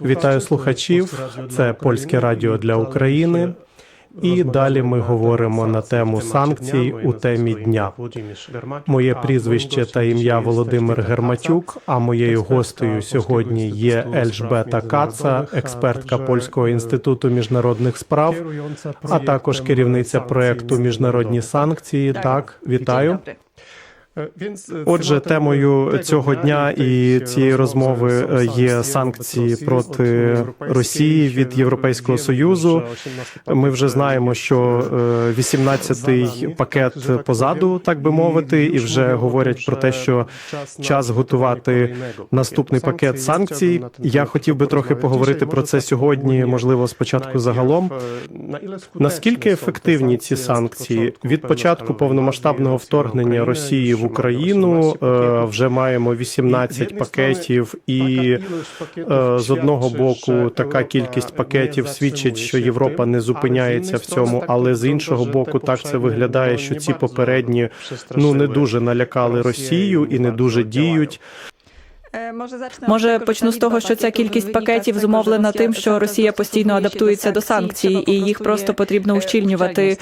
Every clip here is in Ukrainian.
Вітаю слухачів. Це польське радіо для України. І далі ми говоримо на тему санкцій у темі дня. Моє прізвище та ім'я Володимир Герматюк. А моєю гостею сьогодні є Ельжбета Каца, експертка Польського інституту міжнародних справ, а також керівниця проекту Міжнародні санкції. Так, вітаю. Отже, темою цього дня і цієї розмови е, є санкції проти Росії від Європейського союзу. Ми вже знаємо, що 18-й пакет позаду, так би мовити, і вже говорять про те, що час готувати наступний пакет санкцій. Я хотів би трохи поговорити про це сьогодні. Можливо, спочатку загалом. Наскільки ефективні ці санкції від початку повномасштабного вторгнення Росії в Україну? е, Вже маємо 18 пакетів, і е, з одного боку така кількість пакетів свідчить, що Європа не зупиняється в цьому, але з іншого боку, так це виглядає, що ці попередні ну не дуже налякали Росію і не дуже діють. Може почну з того, що ця кількість пакетів зумовлена тим, що Росія постійно адаптується до санкцій, і їх просто потрібно ущільнювати.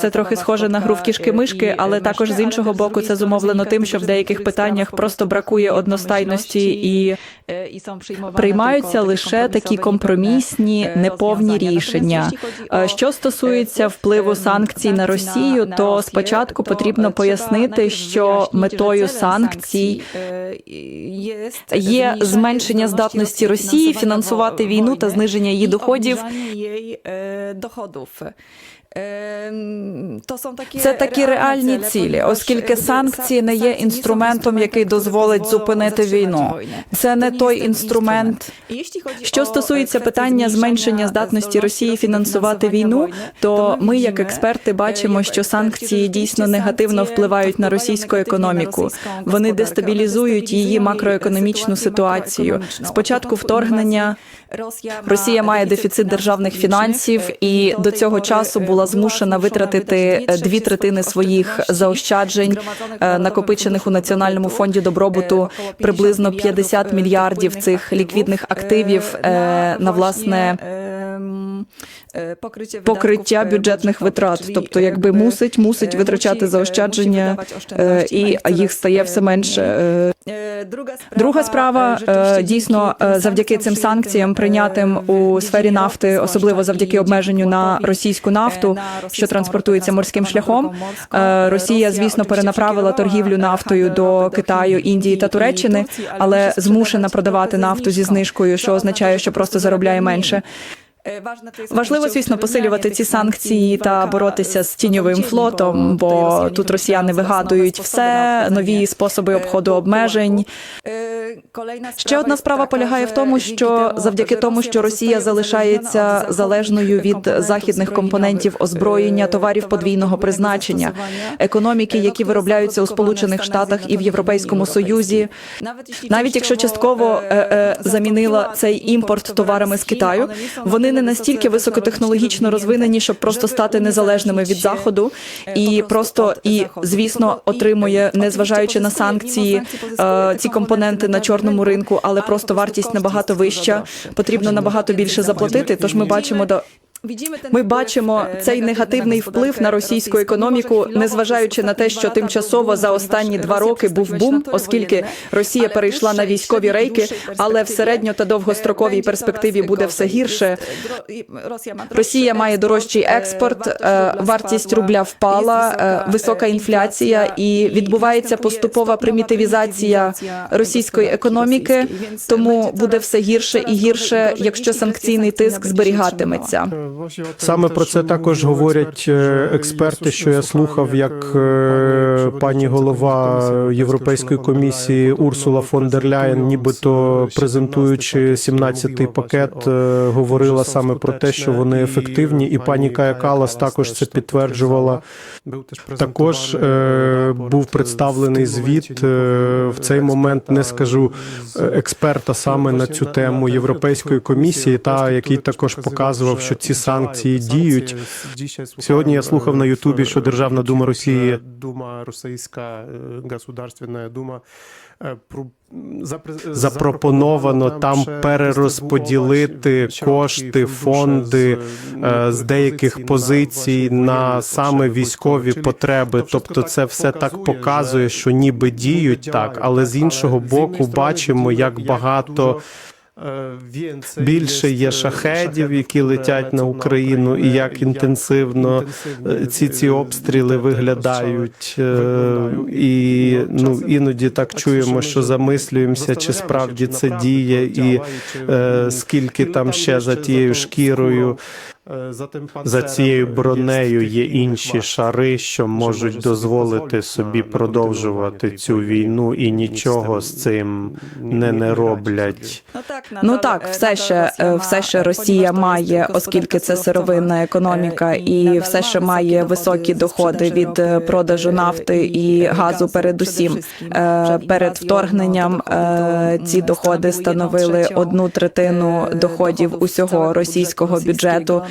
Це трохи схоже на гру в кішки-мишки, але також з іншого боку, це зумовлено тим, що в деяких питаннях просто бракує одностайності і приймаються лише такі компромісні, неповні рішення. Що стосується впливу санкцій на Росію, то спочатку потрібно пояснити, що метою санкцій є зменшення здатності Росії фінансувати війну та зниження її доходів. Це такі реальні цілі, оскільки санкції не є інструментом, який дозволить зупинити війну. Це не той інструмент. Що стосується питання зменшення здатності Росії фінансувати війну, то ми, як експерти, бачимо, що санкції дійсно негативно впливають на російську економіку. Вони дестабілізують її макроекономічну ситуацію. Спочатку вторгнення Росія має дефіцит державних фінансів, і до цього часу була змушена витратити дві третини своїх заощаджень, е, накопичених у національному фонді добробуту, приблизно 50 мільярдів цих ліквідних активів е, на власне покриття бюджетних витрат. Тобто, якби мусить мусить витрачати заощадження, е, і їх стає все менше. Е, Друга справа е, дійсно е, завдяки цим санкціям, прийнятим у сфері нафти, особливо завдяки обмеженню на російську нафту, що транспортується морським шляхом. е, Росія, звісно, перенаправила торгівлю нафтою до Китаю, Індії та Туреччини, але змушена продавати нафту зі знижкою, що означає, що просто заробляє менше. Важливо, звісно, посилювати ці санкції та боротися з тіньовим флотом, бо тут росіяни вигадують все, нові способи обходу обмежень. Ще одна справа полягає в тому, що завдяки тому, що Росія залишається залежною від західних компонентів озброєння товарів подвійного призначення, економіки, які виробляються у Сполучених Штатах і в Європейському Союзі, навіть якщо частково е, е, замінила цей імпорт товарами з Китаю, вони не настільки високотехнологічно розвинені, щоб просто стати незалежними від заходу, і просто і звісно отримує, незважаючи на санкції, е, ці компоненти на чорному ринку, але просто вартість набагато вища. Потрібно набагато більше заплатити. Тож ми бачимо до. Ми бачимо цей негативний вплив на російську економіку, незважаючи на те, що тимчасово за останні два роки був бум, оскільки Росія перейшла на військові рейки, але в середньо та довгостроковій перспективі буде все гірше. Росія має дорожчий експорт, е, вартість рубля впала, е, висока інфляція і відбувається поступова примітивізація російської економіки. Тому буде все гірше і гірше, якщо санкційний тиск зберігатиметься. Саме про це також говорять е, експерти, що я слухав, як е, пані голова Європейської комісії Урсула фон дер Ляєн, нібито презентуючи 17-й пакет, е, говорила саме про те, що вони ефективні, і пані Кая Калас також це підтверджувала. Також був представлений звіт в цей момент. Не скажу експерта саме на цю тему Європейської комісії, та який також показував, що ці санкції діють. Сьогодні я слухав на Ютубі, що Державна дума Росії Дума Російська е, Государственна Дума е, запропоновано там перерозподілити кошти, фонди е, з деяких позицій на саме військові потреби. Тобто, це все так показує, що ніби діють так, але з іншого боку, бачимо, як багато. Більше є шахедів, які летять на Україну, і як інтенсивно е, ці ці обстріли виглядають. е, І ну іноді так чуємо, що замислюємося, чи справді це діє, і е, скільки там ще за тією шкірою, за цією бронею є інші шари, що можуть дозволити собі продовжувати цю війну, і нічого з цим не, не роблять. Ну так, все ще е, все ще Росія має, оскільки це сировинна економіка, і все ще має високі доходи від е, продажу нафти і газу. Передусім, Е, перед вторгненням е, ці доходи становили одну третину доходів усього російського бюджету.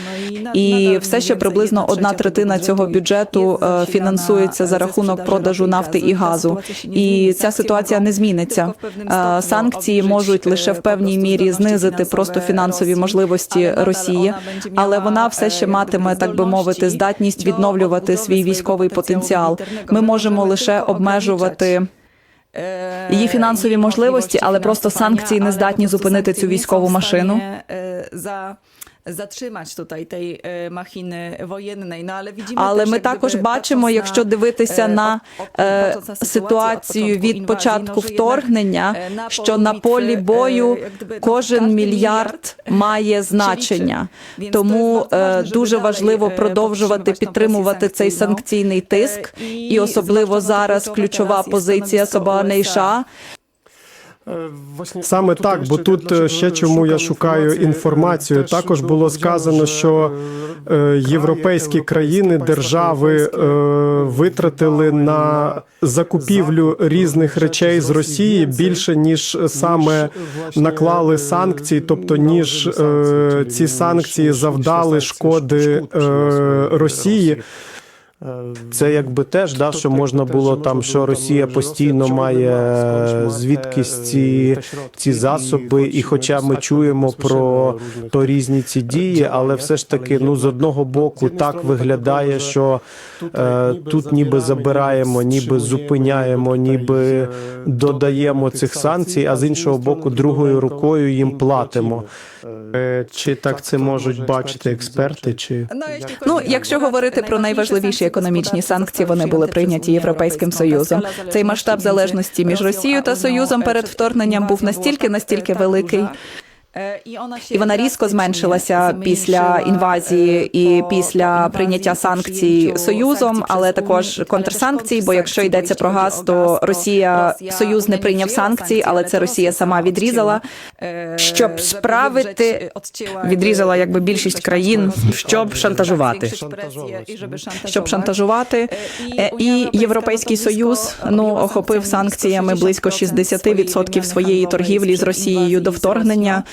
І все ще приблизно одна третина цього бюджету е, фінансується за рахунок продажу нафти і газу. І ця ситуація не зміниться. Е, Санкції можуть лише в певній мірі знизити просто фінансові можливості Росії, але вона все ще матиме, так би мовити, здатність відновлювати свій військовий потенціал. Ми можемо лише обмежувати. Її фінансові можливості, але просто санкції не здатні зупинити цю військову машину. Zatrzymać tutaj tej e, machiny wojennej, no ale widzimy Але też, ми jak також бачимо, якщо na, дивитися е, на е, ситуацію początku від початку вторгнення, е, що на полі е, бою кожен każdy мільярд має значення. Тому е, дуже важливо е, продовжувати підтримувати цей санкційний тиск. Е, І особливо зараз ключова позиція. США. Саме так, бо тут е, ще чому я шукаю інформацію. Також було сказано, що е, європейські країни, держави е, витратили на закупівлю різних речей з Росії більше ніж саме наклали санкції, тобто ніж е, ці санкції завдали шкоди е, Росії. Це якби теж да, що можна було там, що Росія постійно має звідкись ці, ці засоби, і хоча ми чуємо про то різні ці дії, але все ж таки, ну з одного боку, так виглядає, що е, тут ніби забираємо, ніби зупиняємо, ніби додаємо цих санкцій, а з іншого боку, другою рукою їм платимо. Е, Чи так це можуть бачити експерти? Чи Ну, якщо говорити про найважливіші економічні санкції, вони були прийняті Європейським Союзом. Цей масштаб залежності між Росією та Союзом перед вторгненням був настільки настільки великий. І вона різко зменшилася після інвазії і після прийняття санкцій союзом, але також контрсанкцій. Бо якщо йдеться про газ, то Росія союз не прийняв санкцій, але це Росія сама відрізала. Щоб справити відрізала якби більшість країн, щоб шантажувати. Щоб шантажувати, Е, і Європейський Союз ну охопив санкціями близько 60% своєї торгівлі з Росією до вторгнення.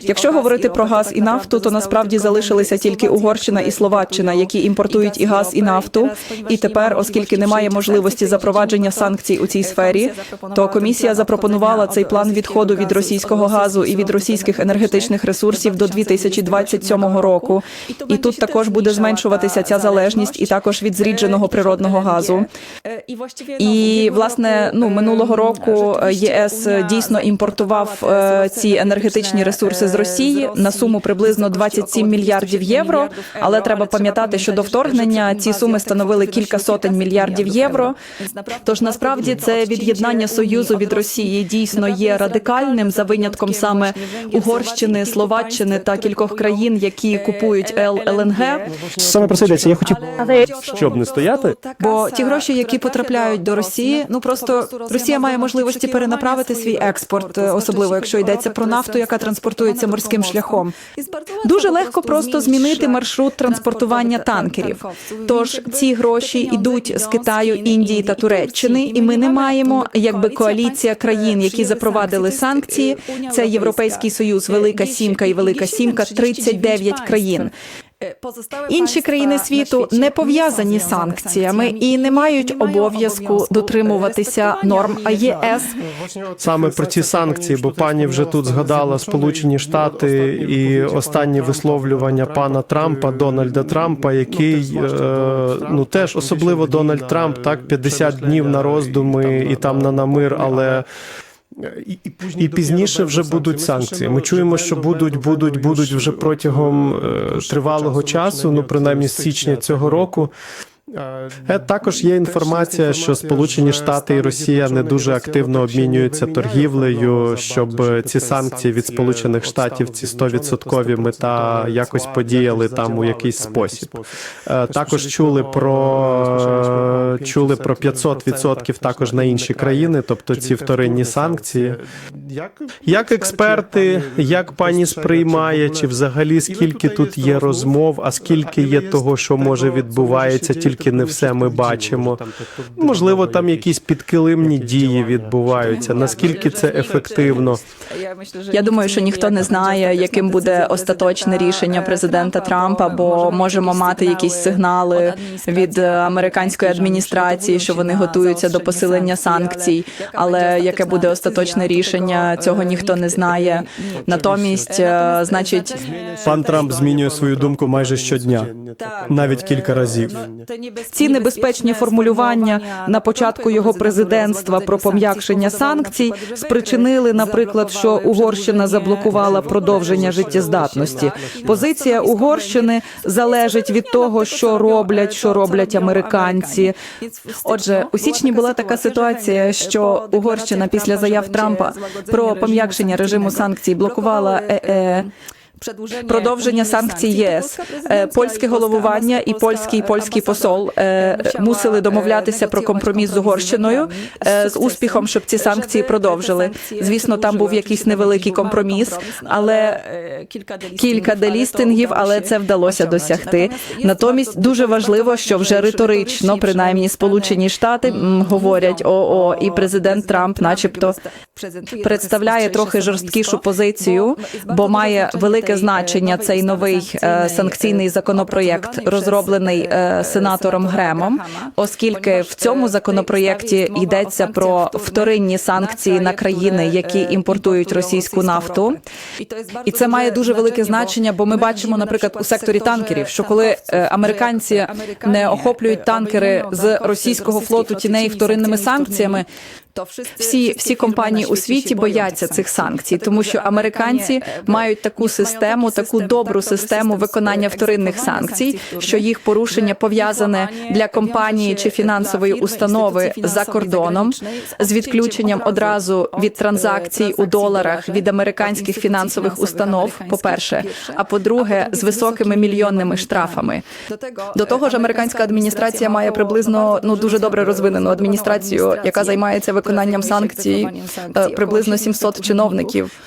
Якщо говорити про газ і нафту, то насправді залишилися тільки Угорщина і Словаччина, які імпортують і газ, і нафту. І тепер, оскільки немає можливості запровадження санкцій у цій сфері, то комісія запропонувала цей план відходу від російського газу і від російських енергетичних ресурсів до 2027 року. І тут також буде зменшуватися ця залежність, і також від зрідженого природного газу. І власне, ну минулого року е, ЄС дійсно імпортував е, ці енергетичні ресурси з Росії на суму приблизно 27 мільярдів євро. Але треба пам'ятати, що до вторгнення ці суми становили кілька сотень мільярдів євро. Тож насправді це від'єднання союзу від Росії дійсно є радикальним за винятком саме Угорщини, Словаччини та кількох країн, які купують ЛНГ. Саме про це йдеться. Я хотів щоб не стояти? Бо ті гроші, які потрапляють до Росії, ну просто Росія має можливості перенаправити свій експорт, е, особливо якщо йдеться про нафту, яка яка транспортується морським шляхом. Дуже легко просто змінити маршрут транспортування танкерів. Тож ці гроші йдуть з Китаю, Індії та Туреччини, і ми не маємо якби коаліція країн, які запровадили санкції. Це Європейський Союз, Велика Сімка і Велика Сімка, 39 країн. Інші країни світу не пов'язані з санкціями і не мають обов'язку дотримуватися норм АЄС. Саме про ці санкції, бо пані вже тут згадала Сполучені Штати і останні висловлювання пана Трампа, Дональда Трампа, який е, ну теж особливо Дональд Трамп, так 50 днів на роздуми і там на намир, але. І, і, І пізніше вже будуть санкції. Ми чуємо, що будуть, будуть, будуть вже протягом е, тривалого часу, ну принаймні з січня цього року. Е, Також є інформація, що Сполучені Штати і Росія не дуже активно обмінюються торгівлею, щоб ці санкції від Сполучених Штатів, ці 100% мета якось подіяли там у якийсь спосіб. Е, Також чули про чули про 500% також на інші країни, тобто ці вторинні санкції. Як експерти, як пані сприймає, чи взагалі скільки тут є розмов, а скільки є того, що може відбувається, тільки не все ми бачимо. Можливо, там якісь підкилимні дії відбуваються. Наскільки це ефективно? Я думаю, що ніхто не знає, яким буде остаточне рішення президента Трампа, бо можемо мати якісь сигнали від американської адміністрації, що вони готуються до посилення санкцій. Але яке буде остаточне рішення, цього ніхто не знає. Натомість, е, значить, Пан Трамп змінює свою думку майже щодня. навіть кілька разів. Ці небезпечні формулювання на початку його президентства про пом'якшення санкцій спричинили, наприклад, що Угорщина заблокувала продовження життєздатності. Позиція Угорщини залежить від того, що роблять, що роблять американці. Отже, у січні була така ситуація, що Угорщина після заяв Трампа про пом'якшення режиму санкцій блокувала. Продовження санкцій ЄС, Е, польське головування і польський польський посол е, мусили домовлятися про компроміс з Угорщиною е, з успіхом, щоб ці санкції продовжили. Звісно, там був якийсь невеликий компроміс, але кілька делістингів, але це вдалося досягти. Натомість дуже важливо, що вже риторично, принаймні, Сполучені Штати говорять ОО, і президент Трамп, начебто, представляє трохи жорсткішу позицію, бо має велике значення цей новий е, санкційний законопроєкт, розроблений е, сенатором Гремом, оскільки в цьому законопроєкті йдеться про вторинні санкції на країни, які імпортують російську нафту. І це має дуже велике значення, бо ми бачимо, наприклад, у секторі танкерів, що коли е, американці не охоплюють танкери з російського флоту тіней вторинними санкціями. Всі всі компанії у світі бояться цих санкцій, тому що американці мають таку систему, таку добру систему виконання вторинних санкцій, що їх порушення пов'язане для компанії чи фінансової установи за кордоном з відключенням одразу від транзакцій у доларах від американських фінансових установ. По перше, а по-друге, з високими мільйонними штрафами. До того ж, американська адміністрація має приблизно ну дуже добре розвинену адміністрацію, яка займається виконанням санкцій, е, приблизно 700 чиновників.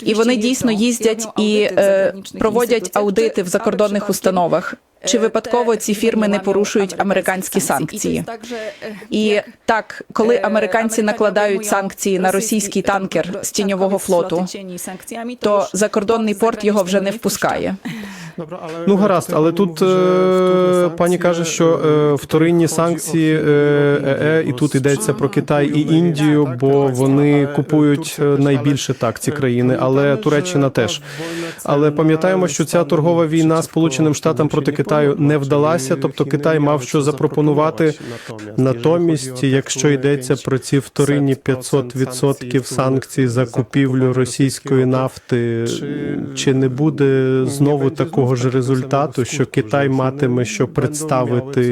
І вони дійсно їздять і е, проводять аудити в закордонних установах. Чи випадково ці фірми не порушують американські санкції? І так, коли американці накладають санкції на російський танкер з тіньового флоту, то закордонний порт його вже не впускає. Ну гаразд, але тут е, пані каже, що е, вторинні санкції е, ЕЕ, і тут йдеться про Китай і Індію, бо вони купують е, найбільше так ці країни, але Туреччина теж. Але пам'ятаємо, що ця торгова війна Сполученим Штатам проти Китаю не вдалася, тобто Китай мав що запропонувати. Натомість, якщо йдеться про ці вторинні 500% санкцій за купівлю російської нафти, чи не буде знову такого ж результату, що Китай матиме що представити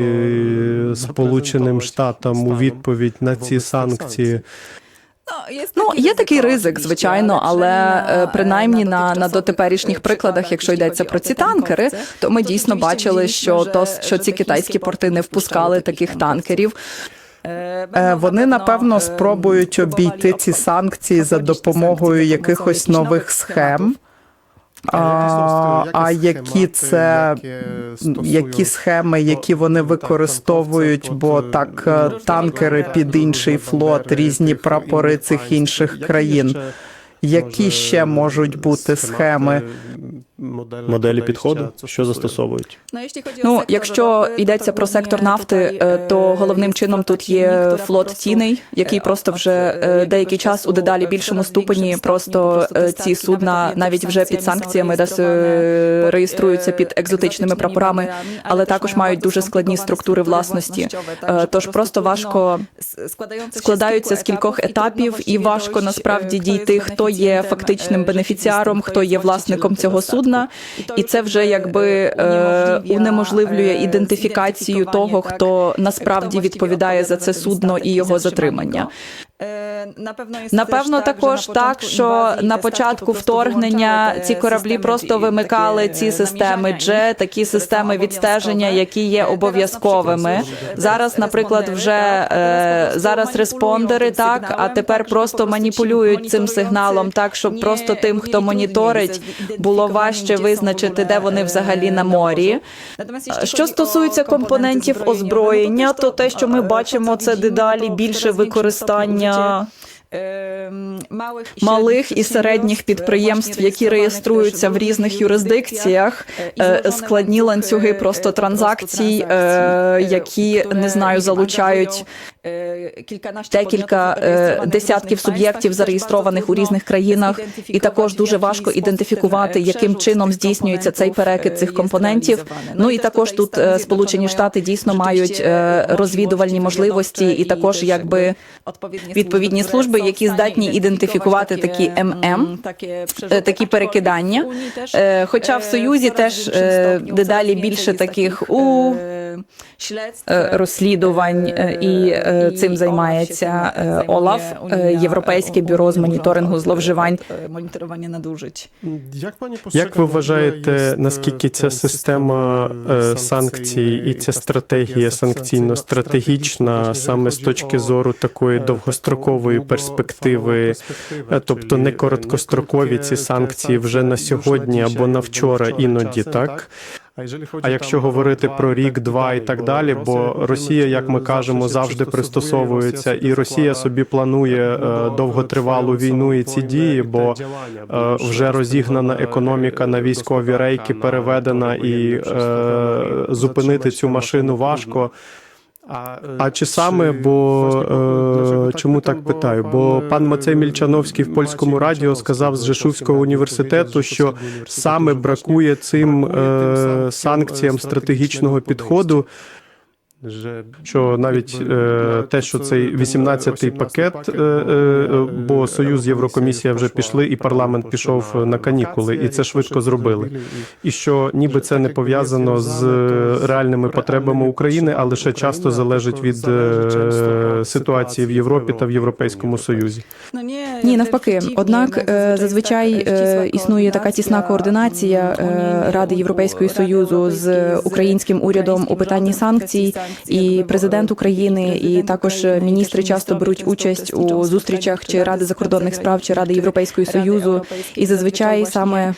Сполученим Штатам у відповідь на ці санкції? Ну, є такий ризик, звичайно, але е, принаймні на, на дотеперішніх прикладах, якщо йдеться про ці танкери, то ми дійсно бачили, що то що ці китайські порти не впускали таких танкерів. Е, Вони напевно спробують обійти ці санкції за допомогою якихось нових схем. А, а які це які схеми, які вони використовують, бо так танкери під інший флот, різні прапори цих інших країн. Які ще можуть бути схеми? Моделі підходу, що застосовують. Ну, якщо йдеться про сектор нафти, е, то головним чином тут є флот тіней, який просто вже е, деякий час у дедалі більшому ступені просто е, ці судна навіть вже під санкціями, де е, реєструються під екзотичними прапорами, але також мають дуже складні структури власності. Е, Тож просто важко складаються з кількох етапів, і важко насправді дійти, хто є фактичним бенефіціаром, хто є власником цього судна. І це вже якби е, унеможливлює ідентифікацію того, хто насправді відповідає за це судно і його затримання. Напевно, також так, що на початку вторгнення ці кораблі просто вимикали ці системи Дже, такі системи відстеження, які є обов'язковими. Зараз, наприклад, вже е, зараз респондери, так а тепер просто маніпулюють цим сигналом, так щоб просто тим, хто моніторить, було важче визначити, де вони взагалі на морі. Що стосується компонентів озброєння, то те, що ми бачимо, це дедалі більше використання малих і середніх підприємств, які реєструються в різних юрисдикціях, е, складні ланцюги просто транзакцій, е, які не знаю, залучають декілька е, десятків суб'єктів, зареєстрованих у різних країнах, і також дуже важко ідентифікувати, яким чином здійснюється цей перекид цих компонентів. Ну і також тут е, Сполучені Штати дійсно мають е, розвідувальні можливості, і також якби відповідні служби, які здатні ідентифікувати такі ММ, е, такі перекидання. Е, Хоча в Союзі теж е, дедалі більше таких у е, розслідувань е, і е, цим займається е, ОЛАФ, е, Європейське бюро з моніторингу зловживань. Моніторування надужить. Як пані Як ви вважаєте, наскільки ця система е, санкцій і ця стратегія санкційно-стратегічна саме з точки зору такої довгострокової перспективи, е, тобто не короткострокові ці санкції вже на сьогодні або на вчора іноді, так? А якщо говорити про рік, два і так далі, бо Росія, як ми кажемо, завжди пристосовується, і Росія собі планує е, довготривалу війну і ці дії, бо е, вже розігнана економіка на військові рейки переведена, і е, зупинити цю машину важко. А чи саме, бо е, чому так питаю? Бо пан Мацей Мільчановський в польському радіо сказав з Жешувського університету, що саме бракує цим е, санкціям стратегічного підходу. Що навіть е, те, що цей 18-й пакет, е, е, бо Союз, Єврокомісія вже пішли, і парламент пішов на канікули, і це швидко зробили. І що ніби це не пов'язано з реальними потребами України, а лише часто залежить від е, ситуації в Європі та в Європейському Союзі. Ні, навпаки. Однак е, зазвичай е, існує така тісна координація е, Ради Європейського Союзу з українським урядом у питанні санкцій. І президент України, і також міністри часто беруть участь у зустрічах чи Ради закордонних справ, чи Ради Європейського Союзу. І зазвичай саме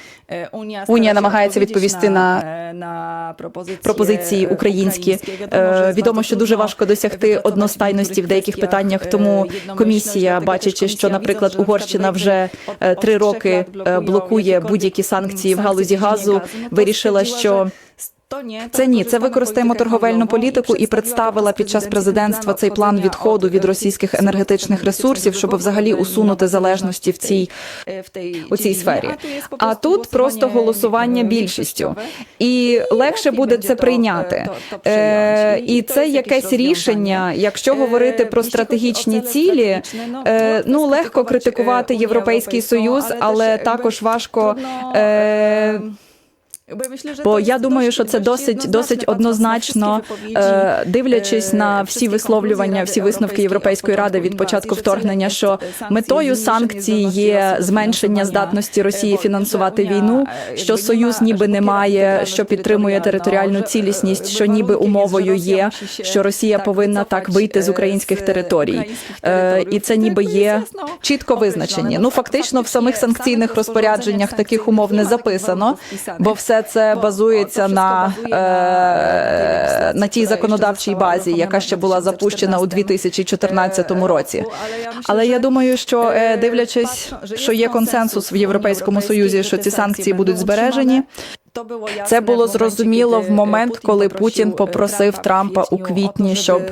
Унія намагається відповісти на на пропозиції українські. Е, Відомо, що дуже важко досягти одностайності в деяких питаннях. Тому комісія, бачачи, що, наприклад, Угорщина вже е, три роки е, блокує будь-які санкції в галузі газу, вирішила, що це ні, це використаємо торговельну політику і представила під час президентства цей план відходу від російських енергетичних ресурсів, щоб взагалі усунути залежності в цій у цій сфері. А тут просто голосування більшістю, і легше буде це прийняти. Е, і це якесь рішення, якщо говорити про стратегічні цілі. Е, ну легко критикувати європейський союз, але також важко. Е, Бо я думаю, що це досить досить однозначно, е, дивлячись на всі висловлювання, всі висновки Європейської ради від початку вторгнення, що метою санкцій є зменшення здатності Росії фінансувати війну, що союз ніби не має, що підтримує територіальну цілісність, що ніби умовою є, що Росія повинна так вийти з українських територій. Е, І це ніби є чітко визначені. Ну фактично, в самих санкційних розпорядженнях таких умов не записано, бо все це базується на, е, на тій законодавчій базі, яка ще була запущена у 2014 році. Але я думаю, що е, дивлячись, що є консенсус в Європейському Союзі, що ці санкції будуть збережені. Це було зрозуміло в момент, коли Путін попросив Трампа у квітні, щоб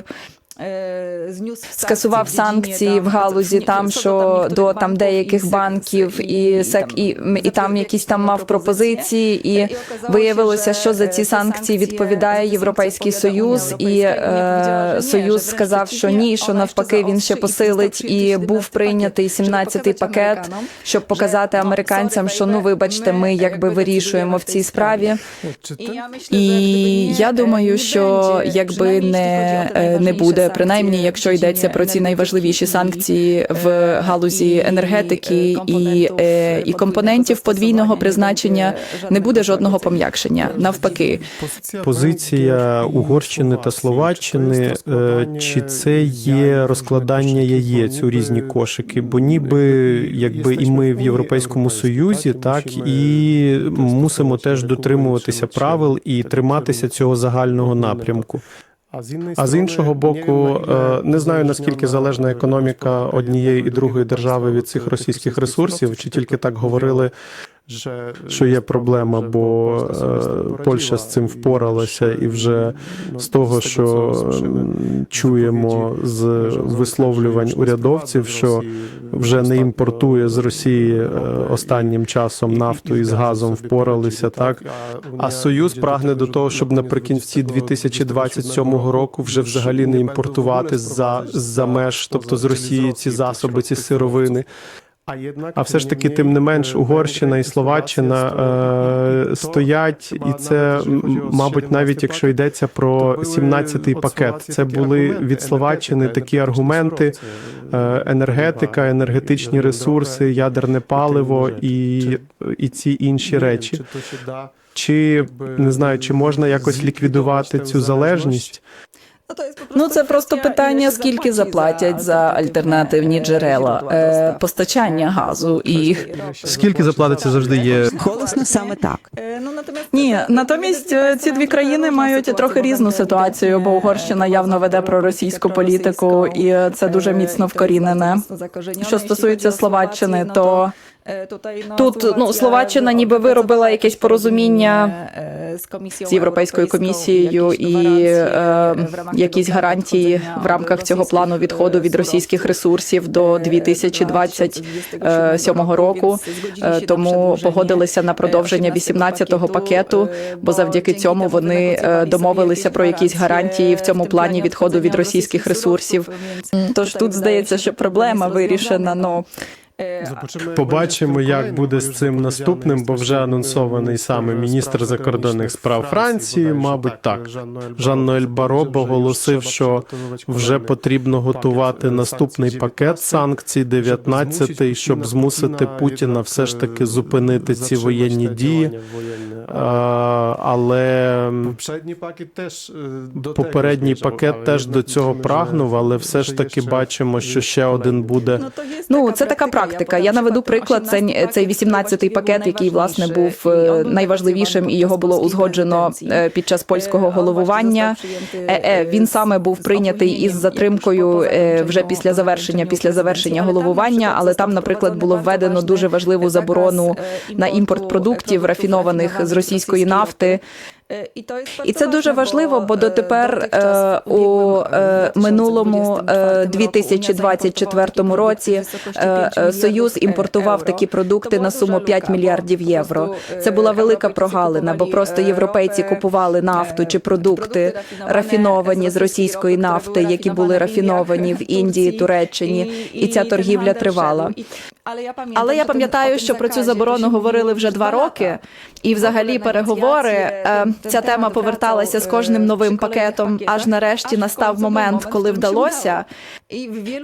скасував санкції в галузі там, що до там деяких банків і сек і, і там якісь там мав пропозиції, і виявилося, що за ці санкції відповідає Європейський Союз, і е, Союз сказав, що ні, що навпаки він ще посилить, і був прийнятий 17-й пакет, щоб показати американцям, що ну вибачте, ми якби вирішуємо в цій справі. Чи І я І я думаю, що якби не, е, не буде, принаймні, якщо йдеться про ці найважливіші санкції в е, галузі енергетики е, і, е, і компонентів подвійного призначення, не буде жодного пом'якшення. Навпаки, Позиція Угорщини та Словаччини е, чи це є розкладання яєць у різні кошики? Бо ніби якби і ми в Європейському Союзі, так і мусимо теж дотримуватися правил і триматися цього загального напрямку. А з іншого боку, е, не знаю наскільки залежна економіка однієї і другої держави від цих російських ресурсів, чи тільки так говорили, що є проблема, бо е, Польща з цим впоралася, і вже з того, що чуємо з висловлювань урядовців, що вже не імпортує з Росії е, останнім часом нафту і з газом впоралися, так? а Союз прагне до того, щоб наприкінці 2027 року вже взагалі не імпортувати за за меж, тобто з Росії ці засоби, ці сировини. А все ж таки, тим не менш, Угорщина і Словаччина е, стоять, і це, мабуть, навіть якщо йдеться про 17-й пакет, це були від Словаччини такі аргументи: е, енергетика, енергетичні ресурси, ядерне паливо і, і ці інші речі. Чи не знаю, чи можна якось ліквідувати цю залежність? Ну це просто питання, скільки заплатять за альтернативні джерела е, постачання газу і Скільки заплатиться завжди є? Голосно саме так. Ні, натомість е, ці дві країни мають трохи різну ситуацію, бо Угорщина явно веде проросійську політику, і це дуже міцно вкорінене. Що стосується Словаччини, то Тут ну Словаччина ніби виробила якесь порозуміння з європейською комісією і е, якісь гарантії в рамках цього плану відходу від російських ресурсів до 2027 року. Е, Тому погодилися на продовження 18-го пакету, бо завдяки цьому вони е, домовилися про якісь гарантії в цьому плані відходу від російських ресурсів. Тож тут здається, що проблема вирішена. Ну Побачимо, як буде з цим наступним, бо вже анонсований саме міністр закордонних справ Франції. Мабуть, так Жан-Ноель Баро оголосив, що вже потрібно готувати наступний пакет санкцій, 19-й, щоб змусити Путіна все ж таки зупинити ці воєнні дії. Але Попередній пакет теж до попередній пакет теж до цього прагнув, але все ж таки бачимо, що ще один буде. Ну, це така практика. Я наведу приклад. Це цей 18-й пакет, який власне був е, найважливішим, і його було узгоджено е, під час польського головування. Е, е, Він саме був прийнятий із затримкою е, вже після завершення, після завершення головування. Але там, наприклад, було введено дуже важливу заборону на імпорт продуктів рафінованих з російської нафти. І це дуже важливо, бо дотепер е, у е, минулому е, 2024 році е, е, Союз імпортував такі продукти на суму 5 мільярдів євро. Це була велика прогалина, бо просто європейці купували нафту чи продукти рафіновані з російської нафти, які були рафіновані в Індії, Туреччині, і ця торгівля тривала. Але я пам'ятаю, але я пам'ятаю, що про цю заборону говорили вже два роки, і взагалі переговори. е, Ця тема поверталася з кожним новим пакетом. Аж нарешті настав момент, коли вдалося.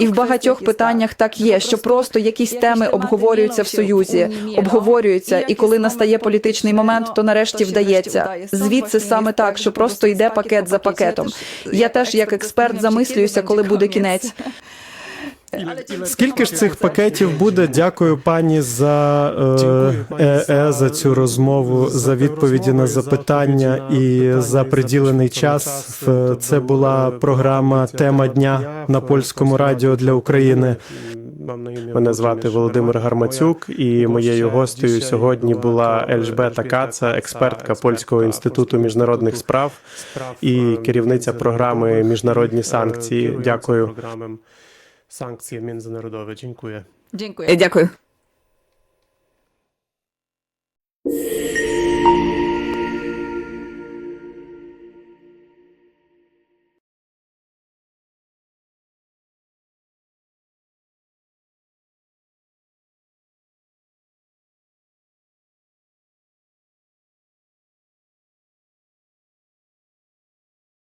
І в багатьох питаннях так є, що просто якісь теми обговорюються в союзі, обговорюються, і коли настає політичний момент, то нарешті вдається. Звідси саме так, що просто йде пакет за пакетом. Я теж як експерт замислююся, коли буде кінець. Скільки ж цих пакетів буде? Дякую пані за е, ЕЕ, за цю розмову, за відповіді на запитання і за приділений час. Е, Це була програма Тема дня на польському радіо для України. Мене звати Володимир Гармацюк, і моєю гостею сьогодні була Ельжбета Каца, експертка Польського інституту міжнародних справ і керівниця програми Міжнародні санкції. Дякую. sankcje międzynarodowe. Dziękuję. Dziękuję. Dziękuję.